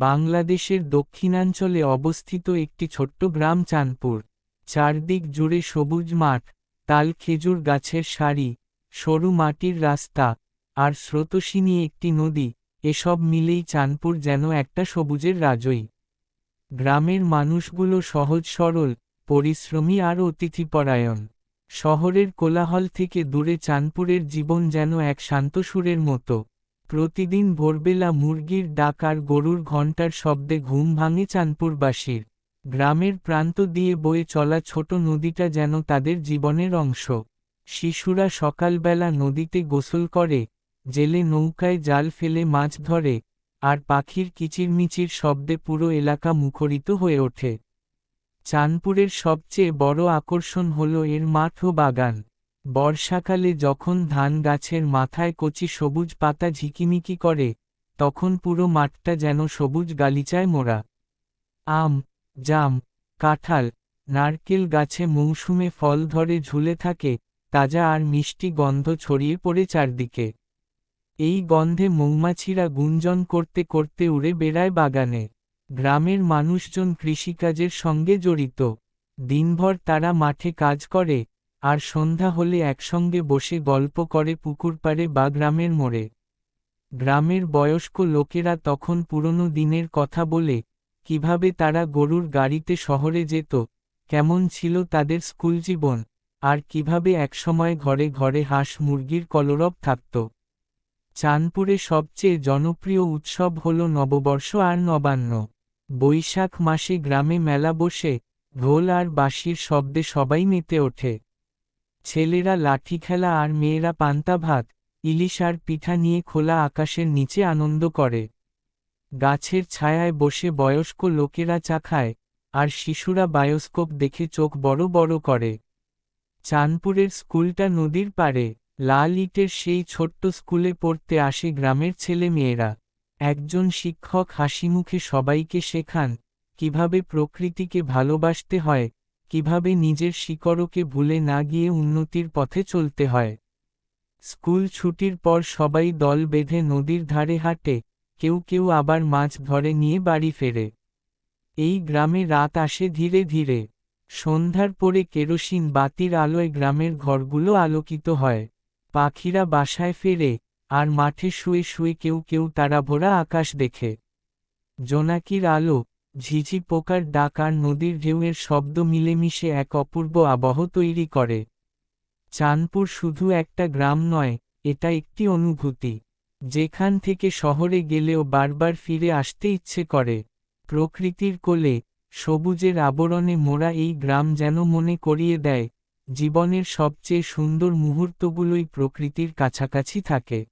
বাংলাদেশের দক্ষিণাঞ্চলে অবস্থিত একটি ছোট্ট গ্রাম চাঁদপুর। চারদিক জুড়ে সবুজ মাঠ, তাল খেজুর গাছের সারি, সরু মাটির রাস্তা, আর স্রোতসিনী একটি নদী, এসব মিলেই চাঁদপুর যেন একটা সবুজের রাজই। গ্রামের মানুষগুলো সহজ সরল, পরিশ্রমী আর অতিথিপরায়ণ। শহরের কোলাহল থেকে দূরে চাঁদপুরের জীবন যেন এক শান্ত সুরের মতো। প্রতিদিন ভোরবেলা মুরগির ডাক আর গরুর ঘণ্টার শব্দে ঘুম ভাঙে চাঁদপুরবাসীর। গ্রামের প্রান্ত দিয়ে বয়ে চলা ছোট নদীটা যেন তাদের জীবনের অংশ। শিশুরা সকালবেলা নদীতে গোসল করে, জেলে নৌকায় জাল ফেলে মাছ ধরে, আর পাখির কিচিরমিচির শব্দে পুরো এলাকা মুখরিত হয়ে ওঠে। চাঁদপুরের সবচেয়ে বড় আকর্ষণ হল এর মাঠ ও বাগান। বর্ষাকালে যখন ধান গাছের মাথায় কচি সবুজ পাতা ঝিকিমিকি করে, তখন পুরো মাঠটা যেন সবুজ গালিচায় মোড়া। আম, জাম, কাঁঠাল, নারকেল গাছে মৌসুমে ফল ধরে ঝুলে থাকে, তাজা আর মিষ্টি গন্ধ ছড়িয়ে পড়ে চারদিকে। এই গন্ধে মৌমাছিরা গুঞ্জন করতে করতে উড়ে বেড়ায় বাগানে। গ্রামের মানুষজন কৃষিকাজের সঙ্গে জড়িত। দিনভর তারা মাঠে কাজ করে আর সন্ধ্যা হলে একসঙ্গে বসে গল্প করে পুকুর পাড়ে বা গ্রামের মোড়ে। গ্রামের বয়স্ক লোকেরা তখন পুরনো দিনের কথা বলে, কীভাবে তারা গরুর গাড়িতে শহরে যেত, কেমন ছিল তাদের স্কুল জীবন, আর কীভাবে একসময় ঘরে ঘরে হাঁস মুরগির কলরব থাকত। চাঁদপুরে সবচেয়ে জনপ্রিয় উৎসব হল নববর্ষ আর নবান্ন। বৈশাখ মাসে গ্রামে মেলা বসে, ঢোল আর বাঁশির শব্দে সবাই মেতে ওঠে। ছেলেরা লাঠি খেলা আর মেয়েরা পান্তা ভাত, ইলিশ আর পিঠা নিয়ে খোলা আকাশের নিচে আনন্দ করে। গাছের ছায়ায় বসে বয়স্ক লোকেরা চা খায়, আর শিশুরা বায়োস্কোপ দেখে চোখ বড় বড় করে। চাঁদপুরের স্কুলটা নদীর পাড়ে, লাল ইটের সেই ছোট্ট স্কুলে পড়তে আসে গ্রামের ছেলে মেয়েরা একজন শিক্ষক হাসিমুখে সবাইকে শেখান, কীভাবে প্রকৃতিকে ভালোবাসতে হয় কীভাবে নিজের শিকড়কে ভুলে না গিয়ে উন্নতির পথে চলতে হয়। স্কুল ছুটির পর সবাই দল বেঁধে নদীর ধারে হাঁটে, কেউ কেউ আবার মাছ ধরে নিয়ে বাড়ি ফেরে। এই গ্রামে রাত আসে ধীরে ধীরে। সন্ধ্যার পরে কেরোসিন বাতির আলোয় গ্রামের ঘরগুলো আলোকিত হয়। পাখিরা বাসায় ফেরে, আর মাঠে শুয়ে শুয়ে কেউ কেউ তারা ভরা আকাশ দেখে। জোনাকির আলো ঝিঝি পোকার ডাক আর নদীর ঢেউয়ের শব্দ মিলেমিশে এক অপূর্ব আবহ তৈরি করে। চাঁদপুর শুধু একটা গ্রাম নয়, এটা একটি অনুভূতি। যেখান থেকে শহরে গেলেও বারবার ফিরে আসতে ইচ্ছে করে। প্রকৃতির কোলে, সবুজের আবরণে মোড়া এই গ্রাম যেন মনে করিয়ে দেয়। জীবনের সবচেয়ে সুন্দর মুহূর্তগুলোই প্রকৃতির কাছাকাছি থাকে।